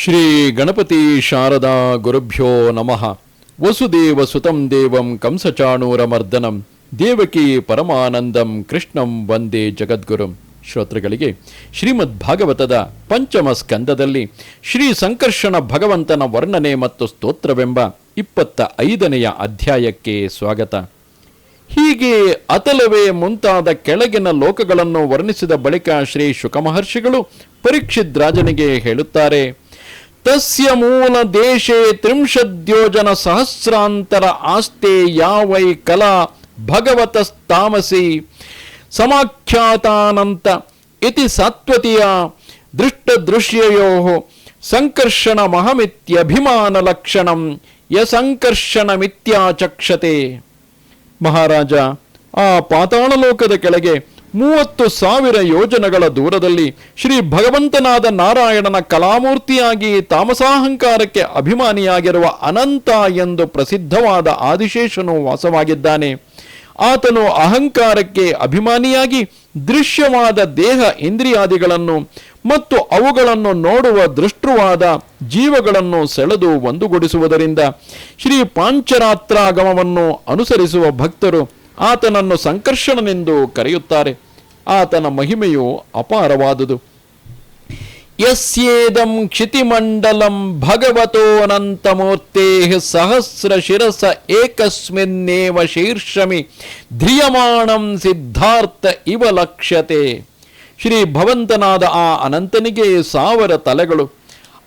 ಶ್ರೀ ಗಣಪತಿ ಶಾರದಾ ಗುರುಭ್ಯೋ ನಮಃ. ವಸುದೇವ ಸುತಂ ದೇವಂ ಕಂಸಚಾಣೂರಮರ್ದನಂ. ದೇವಕಿ ಪರಮಾನಂದಂ ಕೃಷ್ಣಂ ವಂದೇ ಜಗದ್ಗುರುಂ. ಶ್ರೋತೃಗಳಿಗೆ, ಶ್ರೀಮದ್ ಭಾಗವತದ ಪಂಚಮ ಸ್ಕಂದದಲ್ಲಿ ಶ್ರೀ ಸಂಕರ್ಷಣ ಭಗವಂತನ ವರ್ಣನೆ ಮತ್ತು ಸ್ತೋತ್ರವೆಂಬ ಇಪ್ಪತ್ತ ಐದನೆಯ ಅಧ್ಯಾಯಕ್ಕೆ ಸ್ವಾಗತ. ಹೀಗೆ ಅತಲವೇ ಮುಂತಾದ ಕೆಳಗಿನ ಲೋಕಗಳನ್ನು ವರ್ಣಿಸಿದ ಬಳಿಕ ಶ್ರೀ ಶುಕಮಹರ್ಷಿಗಳು ಪರೀಕ್ಷಿದ್ರಾಜನಿಗೆ ಹೇಳುತ್ತಾರೆ ತಸ್ಯ ಮೂಲ ದೇಶೇ ತ್ರಿಂಶದ್ಯೋಜನ ಸಹಸ್ರಾಂತರ ಆಸ್ತೆ ಯಾವೈ ಕಲಾ ಭಗವತಸ್ತಾಮಸಿ ಸಮಾಖ್ಯಾತಾನಂತ ಇತಿ ಸಾತ್ವತಿಯ ದೃಷ್ಟದೃಶ್ಯಯೋ ಸಂಕರ್ಷಣ ಮಹಮಿತ್ಯಭಿಮಾನ ಲಕ್ಷಣಂ ಯಸಂಕರ್ಷಣಮಿತ್ಯಾಚಕ್ಷತೆ ಮಹಾರಾಜ ಆ ಪಾತಾಳಲೋಕದ ಕೆಳಗೆ ಮೂವತ್ತು ಸಾವಿರ ಯೋಜನಗಳ ದೂರದಲ್ಲಿ ಶ್ರೀ ಭಗವಂತನಾದ ನಾರಾಯಣನ ಕಲಾಮೂರ್ತಿಯಾಗಿ ತಾಮಸಾಹಂಕಾರಕ್ಕೆ ಅಭಿಮಾನಿಯಾಗಿರುವ ಅನಂತ ಎಂದು ಪ್ರಸಿದ್ಧವಾದ ಆದಿಶೇಷನು ವಾಸವಾಗಿದ್ದಾನೆ. ಆತನು ಅಹಂಕಾರಕ್ಕೆ ಅಭಿಮಾನಿಯಾಗಿ ದೃಶ್ಯವಾದ ದೇಹ ಇಂದ್ರಿಯಾದಿಗಳನ್ನು ಮತ್ತು ಅವುಗಳನ್ನು ನೋಡುವ ದೃಷ್ಟುವಾದ ಜೀವಗಳನ್ನು ಸೆಳೆದು ಒಂದುಗೂಡಿಸುವುದರಿಂದ ಶ್ರೀ ಪಾಂಚರಾತ್ರಾಗಮವನ್ನು ಅನುಸರಿಸುವ ಭಕ್ತರು ಆತನನ್ನು ಸಂಕರ್ಷಣನೆಂದು ಕರೆಯುತ್ತಾರೆ. ಆತನ ಮಹಿಮೆಯು ಅಪಾರವಾದುದು. ಯಸ್ಯೇದಂ ಕ್ಷಿತಿಮಂಡಲಂ ಭಗವತೋನಂತಮೂರ್ತೆ ಸಹಸ್ರ ಶಿರಸ ಏಕಸ್ಮಿನ್ನೇವ ಶೀರ್ಷಮಿ ಧ್ರಿಯಮಾಣಂ ಸಿದ್ಧಾರ್ಥ ಇವ ಲಕ್ಷ್ಯತೆ. ಶ್ರೀ ಭವಂತನಾದ ಆ ಅನಂತನಿಗೆ ಸಾವಿರ ತಲೆಗಳು.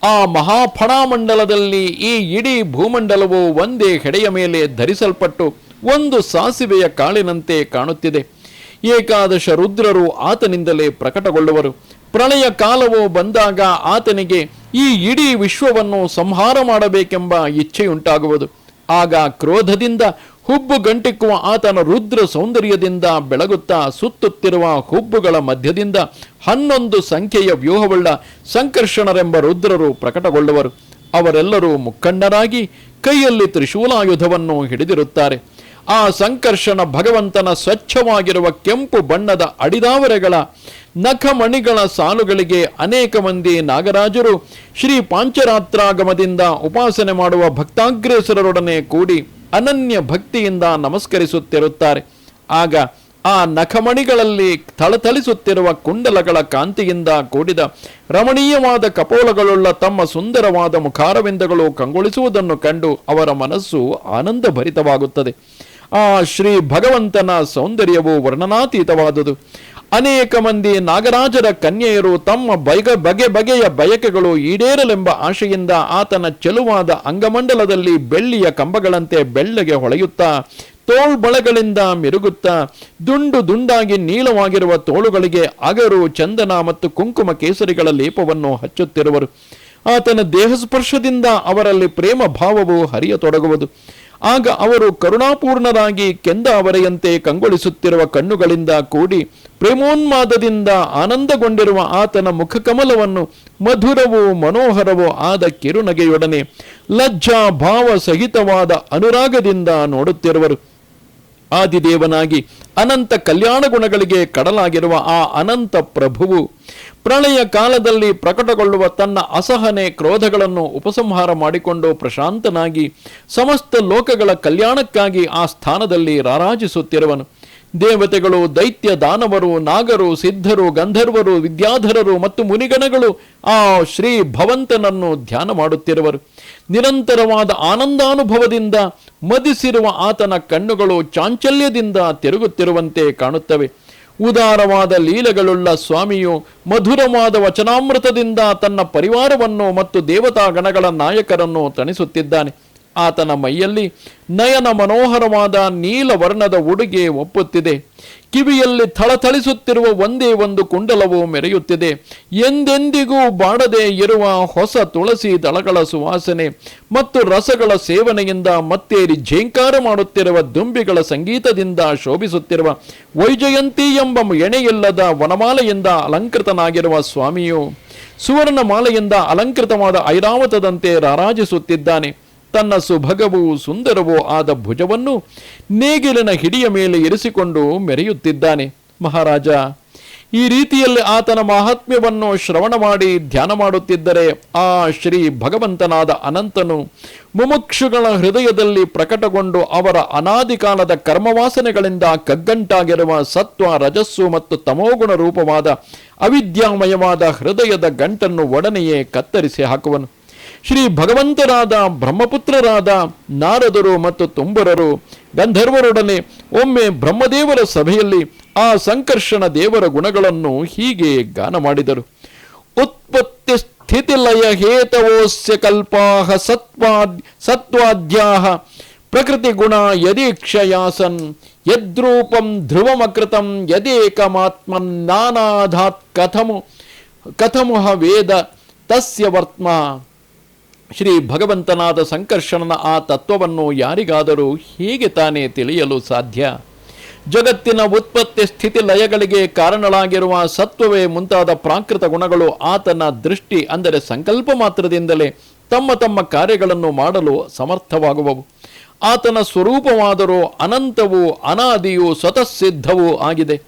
ಆ ಮಹಾಫಣಾಮಂಡಲದಲ್ಲಿ ಈ ಇಡೀ ಭೂಮಂಡಲವು ಒಂದೇ ಹೆಡೆಯ ಮೇಲೆ ಧರಿಸಲ್ಪಟ್ಟು ಒಂದು ಸಾಸಿವೆಯ ಕಾಳಿನಂತೆ ಕಾಣುತ್ತಿದೆ. ಏಕಾದಶ ರುದ್ರರು ಆತನಿಂದಲೇ ಪ್ರಕಟಗೊಳ್ಳುವರು. ಪ್ರಳಯ ಕಾಲವು ಬಂದಾಗ ಆತನಿಗೆ ಈ ಇಡೀ ವಿಶ್ವವನ್ನು ಸಂಹಾರ ಮಾಡಬೇಕೆಂಬ ಇಚ್ಛೆಯುಂಟಾಗುವುದು. ಆಗ ಕ್ರೋಧದಿಂದ ಹುಬ್ಬು ಗಂಟಿಕ್ಕುವ ಆತನ ರುದ್ರ ಸೌಂದರ್ಯದಿಂದ ಬೆಳಗುತ್ತಾ ಸುತ್ತುತ್ತಿರುವ ಹುಬ್ಬುಗಳ ಮಧ್ಯದಿಂದ ಹನ್ನೊಂದು ಸಂಖ್ಯೆಯ ವ್ಯೂಹವುಳ್ಳ ಸಂಕರ್ಷಣರೆಂಬ ರುದ್ರರು ಪ್ರಕಟಗೊಳ್ಳುವರು. ಅವರೆಲ್ಲರೂ ಮುಖಂಡರಾಗಿ ಕೈಯಲ್ಲಿ ತ್ರಿಶೂಲಾಯುಧವನ್ನು ಹಿಡಿದಿರುತ್ತಾರೆ. ಆ ಸಂಕರ್ಷಣ ಭಗವಂತನ ಸ್ವಚ್ಛವಾಗಿರುವ ಕೆಂಪು ಬಣ್ಣದ ಅಡಿದಾವರೆಗಳ ನಖಮಣಿಗಳ ಸಾಲುಗಳಿಗೆ ಅನೇಕ ಮಂದಿ ನಾಗರಾಜರು ಶ್ರೀ ಪಾಂಚರಾತ್ರಾಗಮದಿಂದ ಉಪಾಸನೆ ಮಾಡುವ ಭಕ್ತಾಗ್ರೇಸರರೊಡನೆ ಕೂಡಿ ಅನನ್ಯ ಭಕ್ತಿಯಿಂದ ನಮಸ್ಕರಿಸುತ್ತಿರುತ್ತಾರೆ. ಆಗ ಆ ನಖಮಣಿಗಳಲ್ಲಿ ಥಳಥಳಿಸುತ್ತಿರುವ ಕುಂಡಲಗಳ ಕಾಂತಿಯಿಂದ ಕೂಡಿದ ರಮಣೀಯವಾದ ಕಪೋಲಗಳುಳ್ಳ ತಮ್ಮ ಸುಂದರವಾದ ಮುಖಾರವಿಂದಗಳು ಕಂಗೊಳಿಸುವುದನ್ನು ಕಂಡು ಅವರ ಮನಸ್ಸು ಆನಂದಭರಿತವಾಗುತ್ತದೆ. ಆ ಶ್ರೀ ಭಗವಂತನ ಸೌಂದರ್ಯವು ವರ್ಣನಾತೀತವಾದುದು. ಅನೇಕ ಮಂದಿ ನಾಗರಾಜರ ಕನ್ಯೆಯರು ತಮ್ಮ ಬೈಗ ಬಗೆ ಬಗೆಯ ಬಯಕೆಗಳು ಈಡೇರಲೆಂಬ ಆಶೆಯಿಂದ ಆತನ ಚೆಲುವಾದ ಅಂಗಮಂಡಲದಲ್ಲಿ ಬೆಳ್ಳಿಯ ಕಂಬಗಳಂತೆ ಬೆಳ್ಳಗೆ ಹೊಳೆಯುತ್ತಾ ತೋಳ್ಬಳೆಗಳಿಂದ ಮಿರುಗುತ್ತಾ, ದುಂಡು ದುಂಡಾಗಿ ನೀಳವಾಗಿರುವ ತೋಳುಗಳಿಗೆ ಅಗರು, ಚಂದನ ಮತ್ತು ಕುಂಕುಮ ಕೇಸರಿಗಳ ಲೇಪವನ್ನು ಹಚ್ಚುತ್ತಿರುವರು. ಆತನ ದೇಹಸ್ಪರ್ಶದಿಂದ ಅವರಲ್ಲಿ ಪ್ರೇಮ ಭಾವವು ಹರಿಯತೊಡಗುವುದು. ಆಗ ಅವರು ಕರುಣಾಪೂರ್ಣರಾಗಿ ಕೆಂದ ಅವರೆಯಂತೆ ಕಂಗೊಳಿಸುತ್ತಿರುವ ಕಣ್ಣುಗಳಿಂದ ಕೂಡಿ ಪ್ರೇಮೋನ್ಮಾದದಿಂದ ಆನಂದಗೊಂಡಿರುವ ಆತನ ಮುಖಕಮಲವನ್ನು ಮಧುರವೋ ಮನೋಹರವೋ ಆದ ಕಿರುನಗೆಯೊಡನೆ ಲಜ್ಜಾ ಭಾವ ಸಹಿತವಾದ ಅನುರಾಗದಿಂದ ನೋಡುತ್ತಿರುವರು. ಆದಿದೇವನಾಗಿ ಅನಂತ ಕಲ್ಯಾಣ ಗುಣಗಳಿಗೆ ಕಡಲಾಗಿರುವ ಆ ಅನಂತ ಪ್ರಭುವು ಪ್ರಳಯ ಕಾಲದಲ್ಲಿ ಪ್ರಕಟಗೊಳ್ಳುವ ತನ್ನ ಅಸಹನೆ ಕ್ರೋಧಗಳನ್ನು ಉಪಸಂಹಾರ ಮಾಡಿಕೊಂಡು ಪ್ರಶಾಂತನಾಗಿ ಸಮಸ್ತ ಲೋಕಗಳ ಕಲ್ಯಾಣಕ್ಕಾಗಿ ಆ ಸ್ಥಾನದಲ್ಲಿ ರಾರಾಜಿಸುತ್ತಿರುವನು. ದೇವತೆಗಳು, ದೈತ್ಯ ದಾನವರು, ನಾಗರು, ಸಿದ್ಧರು, ಗಂಧರ್ವರು, ವಿದ್ಯಾಧರರು ಮತ್ತು ಮುನಿಗಣಗಳು ಆ ಶ್ರೀ ಭವಂತನನ್ನು ಧ್ಯಾನ ಮಾಡುತ್ತಿರುವರು. ನಿರಂತರವಾದ ಆನಂದಾನುಭವದಿಂದ ಮದಿಸಿರುವ ಆತನ ಕಣ್ಣುಗಳು ಚಾಂಚಲ್ಯದಿಂದ ತಿರುಗುತ್ತಿರುವಂತೆ ಕಾಣುತ್ತವೆ. ಉದಾರವಾದ ಲೀಲಗಳುಳ್ಳ ಸ್ವಾಮಿಯು ಮಧುರವಾದ ವಚನಾಮೃತದಿಂದ ತನ್ನ ಪರಿವಾರವನ್ನು ಮತ್ತು ದೇವತಾ ಗಣಗಳ ನಾಯಕರನ್ನು ತಣಿಸುತ್ತಿದ್ದಾನೆ. ಆತನ ಮೈಯಲ್ಲಿ ನಯನ ಮನೋಹರವಾದ ನೀಲವರ್ಣದ ಉಡುಗೆ ಒಪ್ಪುತ್ತಿದೆ. ಕಿವಿಯಲ್ಲಿ ಥಳಥಳಿಸುತ್ತಿರುವ ಒಂದೇ ಒಂದು ಕುಂಡಲವು ಮೆರೆಯುತ್ತಿದೆ. ಎಂದೆಂದಿಗೂ ಬಾಡದೆ ಇರುವ ಹೊಸ ತುಳಸಿ ದಳಗಳ ಸುವಾಸನೆ ಮತ್ತು ರಸಗಳ ಸೇವನೆಯಿಂದ ಮತ್ತೇರಿ ಝೇಂಕಾರ ಮಾಡುತ್ತಿರುವ ದುಂಬಿಗಳ ಸಂಗೀತದಿಂದ ಶೋಭಿಸುತ್ತಿರುವ ವೈಜಯಂತಿ ಎಂಬ ಎಣೆಯಿಲ್ಲದ ವನಮಾಲೆಯಿಂದ ಅಲಂಕೃತನಾಗಿರುವ ಸ್ವಾಮಿಯು ಸುವರ್ಣ ಮಾಲೆಯಿಂದ ಅಲಂಕೃತವಾದ ಐರಾವತದಂತೆ ರಾರಾಜಿಸುತ್ತಿದ್ದಾನೆ. ತನ್ನ ಸುಭಗವೂ ಸುಂದರವೂ ಆದ ಭುಜವನ್ನು ನೇಗಿಲಿನ ಹಿಡಿಯ ಮೇಲೆ ಇರಿಸಿಕೊಂಡು ಮೆರೆಯುತ್ತಿದ್ದಾನೆ. ಮಹಾರಾಜ, ಈ ರೀತಿಯಲ್ಲಿ ಆತನ ಮಹಾತ್ಮ್ಯವನ್ನು ಶ್ರವಣ ಮಾಡಿ ಧ್ಯಾನ ಮಾಡುತ್ತಿದ್ದರೆ ಆ ಶ್ರೀ ಭಗವಂತನಾದ ಅನಂತನು ಮುಮುಕ್ಷುಗಳ ಹೃದಯದಲ್ಲಿ ಪ್ರಕಟಗೊಂಡು ಅವರ ಅನಾದಿ ಕಾಲದ ಕರ್ಮವಾಸನೆಗಳಿಂದ ಕಗ್ಗಂಟಾಗಿರುವ ಸತ್ವ, ರಜಸ್ಸು ಮತ್ತು ತಮೋಗುಣ ರೂಪವಾದ ಅವಿದ್ಯಾಮಯವಾದ ಹೃದಯದ ಗಂಟನ್ನು ಒಡನೆಯೇ ಕತ್ತರಿಸಿ ಹಾಕುವನು. ಶ್ರೀ ಭಗವಂತರಾದ ಬ್ರಹ್ಮಪುತ್ರರಾದ ನಾರದರು ಮತ್ತು ತುಂಬರರು ಗಂಧರ್ವರೊಡನೆ ಒಮ್ಮೆ ಬ್ರಹ್ಮದೇವರ ಸಭೆಯಲ್ಲಿ ಆ ಸಂಕರ್ಷಣ ದೇವರ ಗುಣಗಳನ್ನು ಹೀಗೆ ಗಾನ ಮಾಡಿದರು. ಉತ್ಪತ್ತಿ ಸ್ಥಿತಿಲಯ ಹೇತವೋಸ್ಯ ಕಲ್ಪಾಹ ಸತ್ವಾದ್ ಸತ್ವಾದ್ಯಾಹ ಪ್ರಕೃತಿ ಗುಣ ಯದೀಕ್ಷಯಾಸನ್ ಯದ್ರೂಪಂ ಧ್ರುವಮಕೃತಂ ಯದೇಕಮಾತ್ಮನ್ ನಾನಾಧಾತ್ ಕಥಮು ಕಥಮುಹ ವೇದ ತಸ್ಯ ವರ್ತ್ಮ ಶ್ರೀ ಭಗವಂತನಾದ ಸಂಕರ್ಷಣನ ಆ ತತ್ವವನ್ನು ಯಾರಿಗಾದರೂ ಹೇಗೆ ತಾನೇ ತಿಳಿಯಲು ಸಾಧ್ಯ? ಜಗತ್ತಿನ ಉತ್ಪತ್ತಿ ಸ್ಥಿತಿ ಲಯಗಳಿಗೆ ಕಾರಣಗಳಾಗಿರುವ ಸತ್ವವೇ ಮುಂತಾದ ಪ್ರಾಕೃತ ಗುಣಗಳು ಆತನ ದೃಷ್ಟಿ ಅಂದರೆ ಸಂಕಲ್ಪ ಮಾತ್ರದಿಂದಲೇ ತಮ್ಮ ತಮ್ಮ ಕಾರ್ಯಗಳನ್ನು ಮಾಡಲು ಸಮರ್ಥವಾಗುವವು. ಆತನ ಸ್ವರೂಪವಾದರೂ ಅನಂತವೂ ಅನಾದಿಯೂ ಸ್ವತಃಸಿದ್ಧವೂ ಆಗಿದೆ.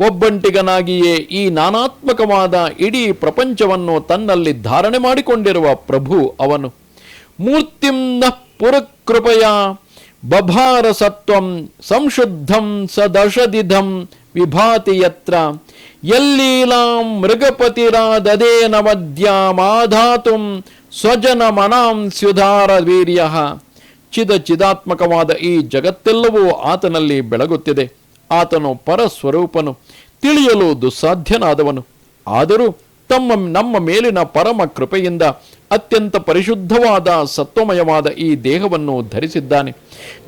ಒಬ್ಬಂಟಿಗನಾಗಿಯೇ ಈ ನಾನಾತ್ಮಕವಾದ ಇಡೀ ಪ್ರಪಂಚವನ್ನು ತನ್ನಲ್ಲಿ ಧಾರಣೆ ಮಾಡಿಕೊಂಡಿರುವ ಪ್ರಭು ಅವನು. ಮೂರ್ತಿಂನ ಪುರಕೃಪಯ ಬಭಾರ ಸತ್ವಂ ಸಂಶುದ್ಧಂ ಸದಶದಿಧಂ ವಿಭಾತಿ ಯತ್ರ. ಯಲ್ಲೀಲಾಂ ಮೃಗಪತಿರಾದದೇನ ಮಾಧಾತು ಸ್ವಜನ ಮನಾಂ ಸ್ಯುಧಾರ ವೀರ್ಯ. ಚಿದ ಚಿದಾತ್ಮಕವಾದ ಈ ಜಗತ್ತೆಲ್ಲವೂ ಆತನಲ್ಲಿ ಬೆಳಗುತ್ತಿದೆ. ಆತನು ಪರಸ್ವರೂಪನು, ತಿಳಿಯಲು ದುಸ್ಸಾಧ್ಯನಾದವನು. ಆದರೂ ತಮ್ಮ, ನಮ್ಮ ಮೇಲಿನ ಪರಮ ಕೃಪೆಯಿಂದ ಅತ್ಯಂತ ಪರಿಶುದ್ಧವಾದ ಸತ್ವಮಯವಾದ ಈ ದೇಹವನ್ನು ಧರಿಸಿದ್ದಾನೆ.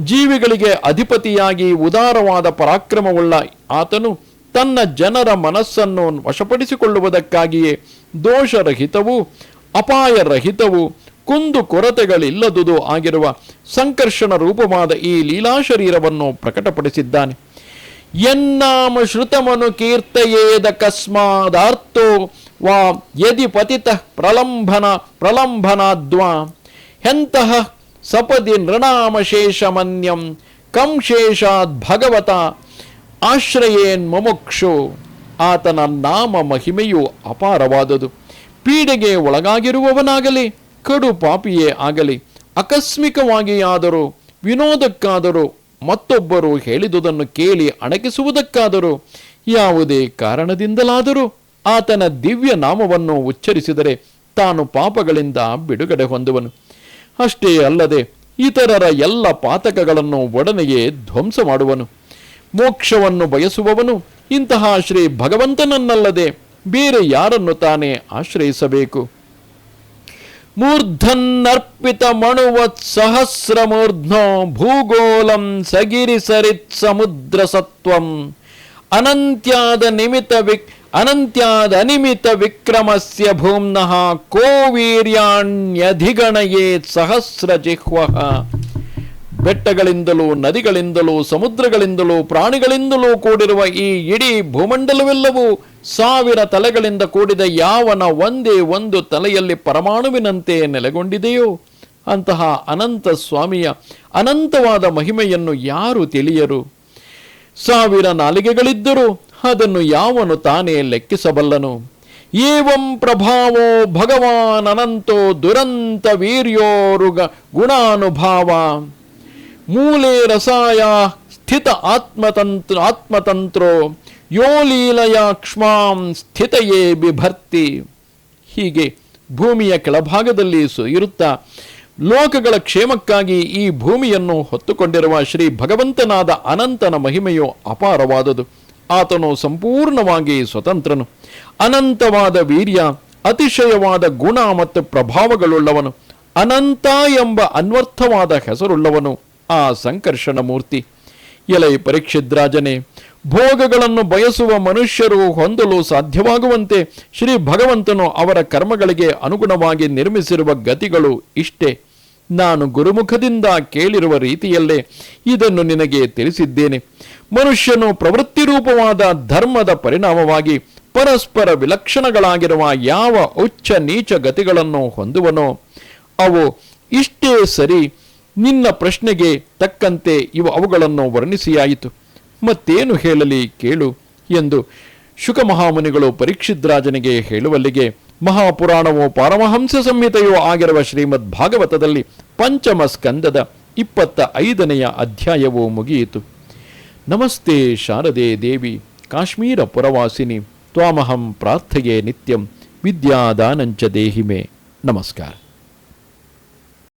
ಜೀವಿಗಳಿಗೆ ಅಧಿಪತಿಯಾಗಿ ಉದಾರವಾದ ಪರಾಕ್ರಮವುಳ್ಳ ಆತನು ತನ್ನ ಜನರ ಮನಸ್ಸನ್ನು ವಶಪಡಿಸಿಕೊಳ್ಳುವುದಕ್ಕಾಗಿಯೇ ದೋಷರಹಿತವೂ, ಅಪಾಯರಹಿತವೂ, ಕುಂದು ಕೊರತೆಗಳಿಲ್ಲದುದು ಆಗಿರುವ ಸಂಕರ್ಷಣ ರೂಪವಾದ ಈ ಲೀಲಾ ಶರೀರವನ್ನು ಪ್ರಕಟಪಡಿಸಿದ್ದಾನೆ. ಯನ್ನಾಮ ಶ್ರುತಮನು ಕೀರ್ತಯೇದ ಕಸ್ಮಾದಾರ್ಥೋ ವಾ ಯದಿ ಪತಿತ ಪ್ರಲಂಬನ ಪ್ರಲಂಭನಾದ್ವಾ. ಎಂತಹ ಸಪದಿ ನೃಣಾಮಶೇಷಮನ್ಯಂ ಕಂ ಶೇಷಾದ್ ಭಗವತ ಆಶ್ರಯೇನ್ ಮುಮುಕ್ಷು. ಆತನ ನಾಮ ಮಹಿಮೆಯು ಅಪಾರವಾದುದು. ಪೀಡೆಗೆ ಒಳಗಾಗಿರುವವನಾಗಲಿ, ಕಡು ಪಾಪಿಯೇ ಆಗಲಿ ಆಕಸ್ಮಿಕವಾಗಿಯಾದರೂ ವಿನೋದಕ್ಕಾದರೂ ಮತ್ತೊಬ್ಬರು ಹೇಳಿದುದನ್ನು ಕೇಳಿ ಅಣಕಿಸುವುದಕ್ಕಾದರೂ ಯಾವುದೇ ಕಾರಣದಿಂದಲಾದರೂ ಆತನ ದಿವ್ಯ ನಾಮವನ್ನು ಉಚ್ಚರಿಸಿದರೆ ತಾನು ಪಾಪಗಳಿಂದ ಬಿಡುಗಡೆ ಹೊಂದುವನು. ಅಷ್ಟೇ ಅಲ್ಲದೆ ಇತರರ ಎಲ್ಲ ಪಾತಕಗಳನ್ನು ಒಡನೆಯೇ ಧ್ವಂಸ ಮಾಡುವನು. ಮೋಕ್ಷವನ್ನು ಬಯಸುವವನು ಇಂತಹ ಶ್ರೀ ಭಗವಂತನನ್ನಲ್ಲದೆ ಬೇರೆ ಯಾರನ್ನು ತಾನೇ ಆಶ್ರಯಿಸಬೇಕು? మూర్ధన్నర్పితమణువత్సహస్రమూర్ధ్నో భూగోళం సగిరిసరిత్సముద్రసత్వం అనంత్యాద నిమిత విక్ అనంత్యాదనిమిత విక్రమస్య భూమ్న కో వీర్యాణ్యధిగణయేత్ సహస్రజిహ్వ ಬೆಟ್ಟಗಳಿಂದಲೂ, ನದಿಗಳಿಂದಲೂ, ಸಮುದ್ರಗಳಿಂದಲೂ, ಪ್ರಾಣಿಗಳಿಂದಲೂ ಕೂಡಿರುವ ಈ ಇಡೀ ಭೂಮಂಡಲವೆಲ್ಲವೂ ಸಾವಿರ ತಲೆಗಳಿಂದ ಕೂಡಿದ ಯಾವನ ಒಂದೇ ಒಂದು ತಲೆಯಲ್ಲಿ ಪರಮಾಣುವಿನಂತೆ ನೆಲೆಗೊಂಡಿದೆಯೋ, ಅಂತಹ ಅನಂತ ಸ್ವಾಮಿಯ ಅನಂತವಾದ ಮಹಿಮೆಯನ್ನು ಯಾರು ತಿಳಿಯರು? ಸಾವಿರ ನಾಲಿಗೆಗಳಿದ್ದರೂ ಅದನ್ನು ಯಾವನು ತಾನೇ ಲೆಕ್ಕಿಸಬಲ್ಲನು? ಏವಂ ಪ್ರಭಾವೋ ಭಗವಾನ್ ಅನಂತೋ ದುರಂತ ವೀರ್ಯೋರುಗ ಗುಣಾನುಭಾವ. ಮೂಲೆ ರಸಾಯ ಸ್ಥಿತ ಆತ್ಮತಂತ್ರ, ಆತ್ಮತಂತ್ರೋ ಯೋ ಲೀಲಯ ಕ್ಷ್ಮಾಂ ಸ್ಥಿತಯೇ ಬಿಭರ್ತಿ ಹೀಗೆ ಭೂಮಿಯ ಕೆಳಭಾಗದಲ್ಲಿ ಇರುತ್ತಾ ಲೋಕಗಳ ಕ್ಷೇಮಕ್ಕಾಗಿ ಈ ಭೂಮಿಯನ್ನು ಹೊತ್ತುಕೊಂಡಿರುವ ಶ್ರೀ ಭಗವಂತನಾದ ಅನಂತನ ಮಹಿಮೆಯು ಅಪಾರವಾದದು. ಆತನು ಸಂಪೂರ್ಣವಾಗಿ ಸ್ವತಂತ್ರನು. ಅನಂತವಾದ ವೀರ್ಯ, ಅತಿಶಯವಾದ ಗುಣ ಮತ್ತು ಪ್ರಭಾವಗಳುಳ್ಳವನು. ಅನಂತ ಎಂಬ ಅನ್ವರ್ಥವಾದ ಹೆಸರುಳ್ಳವನು. ಆ ಸಂಕರ್ಷಣ ಮೂರ್ತಿ. ಎಲೈ ಪರೀಕ್ಷಿದ್ರಾಜನೇ, ಭೋಗಗಳನ್ನು ಬಯಸುವ ಮನುಷ್ಯರು ಹೊಂದಲು ಸಾಧ್ಯವಾಗುವಂತೆ ಶ್ರೀ ಭಗವಂತನು ಅವರ ಕರ್ಮಗಳಿಗೆ ಅನುಗುಣವಾಗಿ ನಿರ್ಮಿಸಿರುವ ಗತಿಗಳು ಇಷ್ಟೇ. ನಾನು ಗುರುಮುಖದಿಂದ ಕೇಳಿರುವ ರೀತಿಯಲ್ಲೇ ಇದನ್ನು ನಿನಗೆ ತಿಳಿಸಿದ್ದೇನೆ. ಮನುಷ್ಯನು ಪ್ರವೃತ್ತಿ ರೂಪವಾದ ಧರ್ಮದ ಪರಿಣಾಮವಾಗಿ ಪರಸ್ಪರ ವಿಲಕ್ಷಣಗಳಾಗಿರುವ ಯಾವ ಉಚ್ಚ ನೀಚ ಗತಿಗಳನ್ನು ಹೊಂದುವನೋ, ಅವು ಇಷ್ಟೇ ಸರಿ ನಿನ್ನ ಪ್ರಶ್ನೆಗೆ ತಕ್ಕಂತೆ ಇವು ಅವುಗಳನ್ನು ವರ್ಣಿಸಿಯಾಯಿತು. ಮತ್ತೇನು ಹೇಳಲಿ ಕೇಳು ಎಂದು ಶುಕ ಮಹಾಮುನಿಗಳು ಪರೀಕ್ಷಿದ್ರಾಜನಿಗೆ ಹೇಳುವಲ್ಲಿಗೆ ಮಹಾಪುರಾಣವೋ ಪಾರಮಹಂಸ ಸಂಹಿತೆಯೂ ಆಗಿರುವ ಶ್ರೀಮದ್ ಭಾಗವತದಲ್ಲಿ ಪಂಚಮ ಸ್ಕಂದದ ಇಪ್ಪತ್ತ ಐದನೆಯ ಅಧ್ಯಾಯವೂ ಮುಗಿಯಿತು. ನಮಸ್ತೆ ಶಾರದೆ ದೇವಿ, ಕಾಶ್ಮೀರ ಪುರವಾಸಿನಿ, ತ್ವಾಮಹಂ ಪ್ರಾರ್ಥೆಯೇ ನಿತ್ಯಂ, ವಿದ್ಯಾದಾನಂಚ ದೇಹಿಮೆ. ನಮಸ್ಕಾರ.